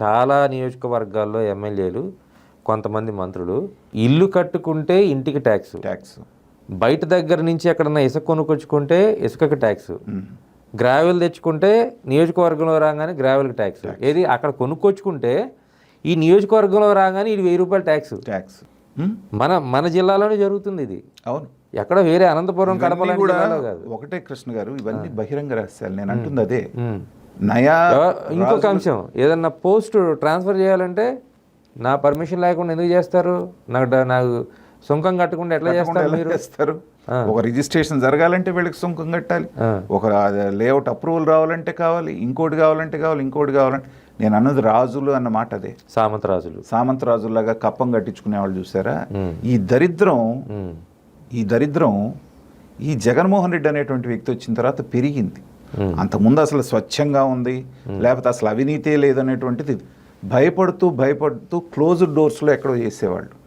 చాలా నియోజకవర్గాల్లో ఎమ్మెల్యేలు కొంతమంది మంత్రులు ఇల్లు కట్టుకుంటే ఇంటికి ట్యాక్స్. ట్యాక్స్. బయట దగ్గర నుంచి ఎక్కడన్నా ఇసుక కొనుక్కొచ్చుకుంటే ఇసుకకి ట్యాక్స్. గ్రావెల్ తెచ్చుకుంటే నియోజకవర్గంలో రాగానే గ్రావెల్కి ట్యాక్స్. ఏది? అక్కడ కొనుక్కొచ్చుకుంటే ఈ నియోజకవర్గంలో రాగానే ఇది వెయ్యి రూపాయల ట్యాక్స్. ట్యాక్స్. మన మన జిల్లాలోనే జరుగుతుంది ఇది. అవును. ఎక్కడ వేరే అనంతపురం కడప కూడా ఒకటే కృష్ణ గారు ఇవన్నీ బహిరంగ రహస్యాలు. నేను అంటుంది అదే. నయా ఇంకొక అంశం ఏదన్నా పోస్ట్ ట్రాన్స్ఫర్ చేయాలంటే నా పర్మిషన్ లేకుండా ఎందుకు చేస్తారు? నాకు నాకు సుంకం కట్టకుండా ఎట్లా చేస్తారు మీరు? చేస్తారు? ఒక రిజిస్ట్రేషన్ జరగాలంటే వీళ్ళకి సుంకం కట్టాలి. ఒక లేఅవుట్ అప్రూవల్ రావాలంటే కావాలి ఇంకోటి కావాలంటే కావాలి ఇంకోటి కావాలంటే నేను అన్నది రాజులు అన్న మాట అదే. సామంతరాజులు సామంత రాజుల్లాగా కప్పం కట్టించుకునే వాళ్ళు చూసారా? ఈ దరిద్రం. ఈ దరిద్రం ఈ జగన్మోహన్ రెడ్డి అనేటువంటి వ్యక్తి వచ్చిన తర్వాత పెరిగింది. అంతకుముందు అసలు స్వచ్ఛంగా ఉంది లేకపోతే అసలు అవినీతే లేదనేటువంటిది భయపడుతూ భయపడుతూ క్లోజ్డ్ డోర్స్లో ఎక్కడో చేసేవాళ్ళు.